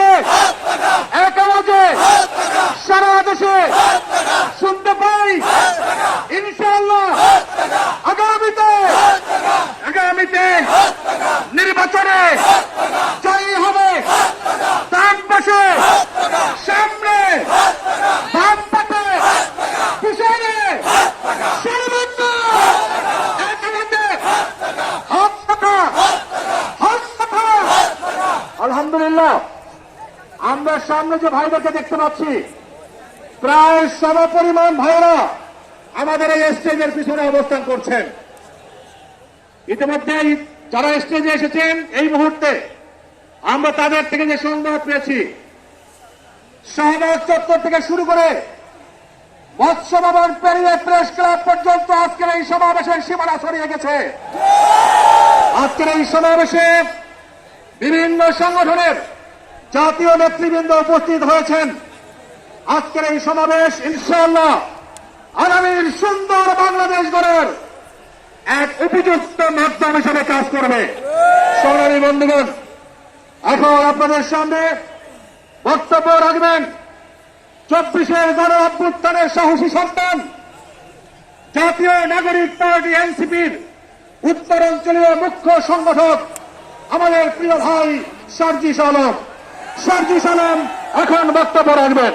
আজকে এক আওয়াজে সারা দেশে শুনতে পাই। ইনশাআল্লাহ আগামীতে আগামীতে নির্বাচনে জয়ী হবে। ডান পাশে, সামনে, বাম পাশে, পিছনে আওয়াজে কথা আলহামদুলিল্লাহ। আমরা সামনে যে ভাইদেরকে দেখতে পাচ্ছি, প্রায় সম পরিমাণ ভাইরা আমাদের এই স্টেজের পিছনে অবস্থান করছেন। ইতিমধ্যেই যারা স্টেজে এসেছেন, এই মুহূর্তে আমরা তাদের থেকে যে সংবাদ পেয়েছি শাহবাগ চত্বর থেকে শুরু করে মৎস্য ভবন, পেরিয়ে প্রেস ক্লাব পর্যন্ত আজকের এই সমাবেশের সীমানা ছড়িয়ে গেছে। আজকের এই সমাবেশে বিভিন্ন সংগঠনের জাতীয় নেতৃবৃন্দ উপস্থিত হয়েছেন। আজকের এই সমাবেশ, ইনশাআল্লাহ, আগামীর সুন্দর বাংলাদেশ গড়ের এক উপযুক্ত মাধ্যম হিসেবে কাজ করবে। সোনালী বন্ধুগণ, এখন আপনাদের সামনে বক্তব্য রাখবেন চব্বিশের গণ অভ্যুত্থানের সাহসী সন্তান, জাতীয় নাগরিক পার্টি এনসিপির উত্তরাঞ্চলীয় মুখ্য সংগঠক, আমাদের প্রিয় ভাই সার্জিস আলম। সার্জিস আলম এখন বক্তব্য রাখবেন।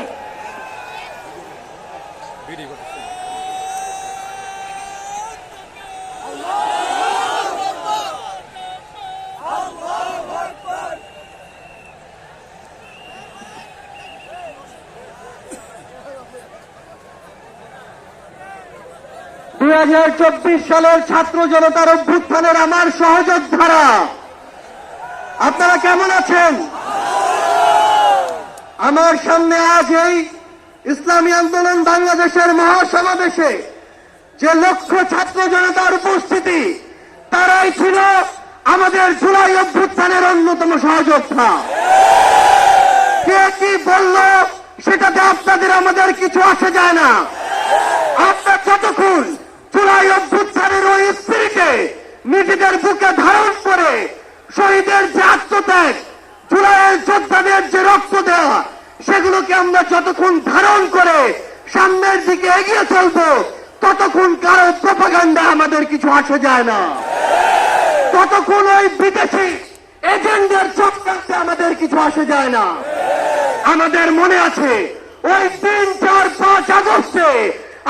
হাজার চব্বিশ সালের ছাত্র জনতার অভ্যুত্থানের আমার সহযোদ্ধারা, আপনারা কেমন আছেন? আমার সামনে আজ এই ইসলামী আন্দোলন বাংলাদেশের মহাসমাবেশে যে লক্ষ ছাত্র জনতার উপস্থিতি, তারাই ছিল আমাদের জুলাই অভ্যুত্থানের অন্যতম সহযোদ্ধা। কে কি বলল সেটাতে আপনাদের, আমাদের কিছু আসে যায় না। আপনার যতক্ষণ জুলাই অভ্যুত্থানের ওই স্ত্রীকে নিজেদের বুকে ধারণ করে শহীদের যে আত্মত্যাগ, জুলাইয়ের যোদ্ধাদের যে রক্ত দেওয়া সেগুলোকে আমরা যতক্ষণ ধারণ করে সামনের দিকে এগিয়ে চলবো, ততক্ষণ কারও প্রপাগান্ডা আমাদের কিছু আসে যায় না। ততক্ষণ ওই বিদেশি এজেন্ডের চক্রান্তে আমাদের কিছু আসে যায় না। আমাদের মনে আছে, ওই তিন, চার, পাঁচ আগস্টে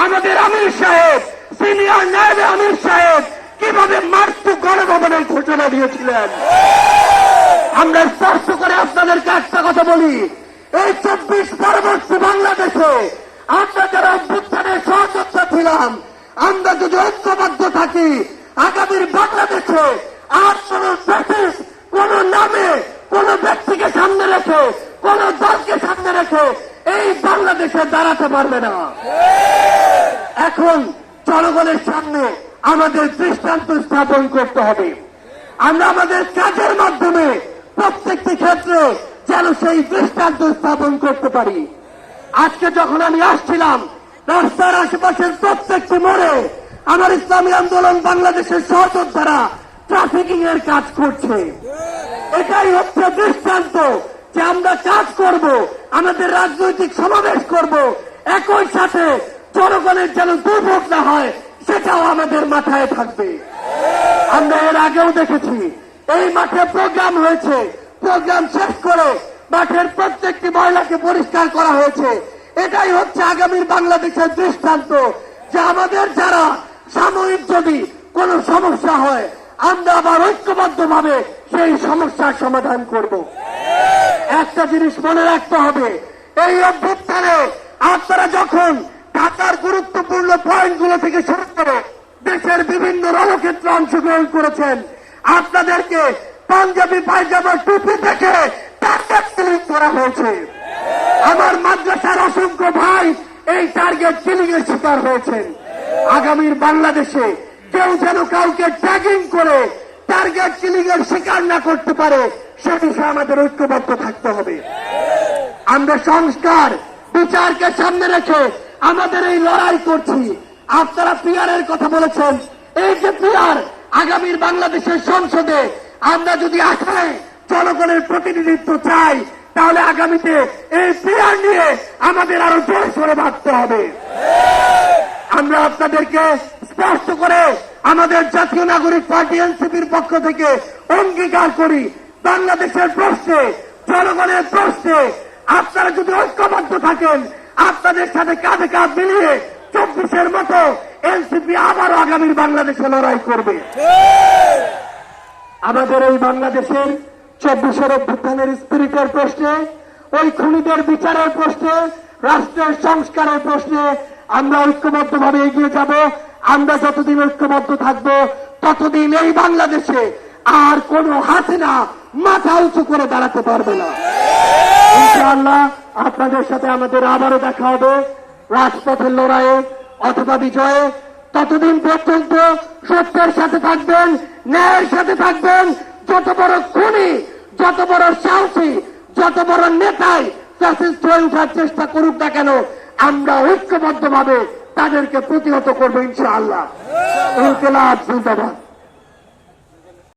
আমাদের আমির সাহেব, সিনিয়র নায়ব আমির সাহেব কীভাবে মার্চু গণভবনের ঘোষণা দিয়েছিলেন? আমরা স্পষ্ট করে আপনাদেরকে একটা কথা বলি এই চব্বিশ পরবর্তী বাংলাদেশে আমরা যারা অভ্যুত্থানের সহযোদ্ধা ছিলাম, আমরা যদি ঐক্যবদ্ধ থাকি, আগামীর বাংলাদেশে আর কোন ব্রিটিশ, কোন নামে, কোন ব্যক্তিকে সামনে রেখে, কোন দলকে সামনে রেখে এই বাংলাদেশে দাঁড়াতে পারবে না। এখন জনগণের সামনে আমাদের দৃষ্টান্ত স্থাপন করতে হবে। আমরা আমাদের কাজের মাধ্যমে প্রত্যেকটি ক্ষেত্রে যেন সেই দৃষ্টান্ত স্থাপন করতে পারি। আজকে যখন আমি আসছিলাম, রাস্তার আশেপাশের প্রত্যেকটি মোড়ে আমার ইসলামী আন্দোলন বাংলাদেশের সহযোদ্ধারা ট্রাফিকিং এর কাজ করছে। এটাই হচ্ছে দৃষ্টান্ত যে আমরা কাজ করব, আমাদের রাজনৈতিক সমাবেশ করব, একই সাথে জনগণের যেন দুর্ভোগ না হয়, সেটাও আমাদের মাথায় থাকবে। আমরা এর আগেও দেখেছি, এই মাঠে প্রোগ্রাম হয়েছে প্রোগ্রাম শেষ করে মাঠের প্রত্যেকটি মহিলাকে পরিষ্কার করা হয়েছে। এটাই হচ্ছে আগামীর বাংলাদেশের দৃষ্টান্ত যে আমাদের যারা সাময়িক যদি কোনো সমস্যা হয়, আমরা আবার ঐক্যবদ্ধ ভাবে সেই সমস্যার সমাধান করব। একটা জিনিস মনে রাখতে হবে, এই অভ্যুত্থানে আপনারা যখন ঢাকার গুরুত্বপূর্ণ পয়েন্টগুলো থেকে শুরু করে দেশের বিভিন্ন রণক্ষেত্রে অংশগ্রহণ করেছেন, আপনাদেরকে পাঞ্জাবি পায়জামা টুপি থেকে টার্গেট কিলিং করা হয়েছে। আমার মাদ্রাসার অসংখ্য ভাই এই টার্গেট কিলিং এর শিকার হয়েছেন। আগামীর বাংলাদেশে কেউ যেন কাউকে ট্যাগিং করে টার্গেট কিলিং এর শিকার না করতে পারে, সে বিষয়ে আমাদের ঐক্যবদ্ধ থাকতে হবে। আমরা সংস্কার, বিচারকে সামনে রেখে আমাদের এই লড়াই করছি। আপনারা পিয়ারের কথা বলেছেন। এই যে পিয়ার আগামীর বাংলাদেশের সংসদে আমরা যদি আশায় জনগণের প্রতিনিধিত্ব চাই, তাহলে আগামীতে এই পিয়ার নিয়ে আমাদের আরও জোর সরে বাঁধতে হবে। আমরা আপনাদেরকে স্পষ্ট করে আমাদের জাতীয় নাগরিক পার্টি এনসিপির পক্ষ থেকে অঙ্গীকার করি। বাংলাদেশের প্রশ্নে, জনগণের প্রশ্নে আপনারা যদি ঐক্যবদ্ধ থাকেন, আপনাদের সাথে কাঁধে কাঁধ মিলিয়ে চব্বিশের মতো এনসিপি আবারও আগামীর বাংলাদেশে লড়াই করবে। আমাদের এই বাংলাদেশের চব্বিশের অভ্যুত্থানের স্পিরিটের প্রশ্নে, ওই খুনিদের বিচারের প্রশ্নে, রাষ্ট্রের সংস্কারের প্রশ্নে আমরা ঐক্যবদ্ধভাবে এগিয়ে যাব। আমরা যতদিন ঐক্যবদ্ধ থাকব, ততদিন এই বাংলাদেশে আর কোন হাসিনা মাথা উঁচু করে দাঁড়াতে পারবে না। ইনশাআল্লাহ আপনাদের সাথে আমাদের আবারও দেখা হবে, রাজপথের লড়াইয়ে অথবা বিজয়ে। ততদিন পর্যন্ত সত্যের সাথে থাকবেন ন্যায়ের সাথে থাকবেন যত বড় খুনি যত বড় সাহসী যত বড় নেতাই ফ্যাসিস্ট হয়ে চেষ্টা করুক না কেন আমরা ঐক্যবদ্ধভাবে তাদেরকে প্রতিহত করব ইনশাআল্লাহ। ইনকলাব জিন্দাবাদ।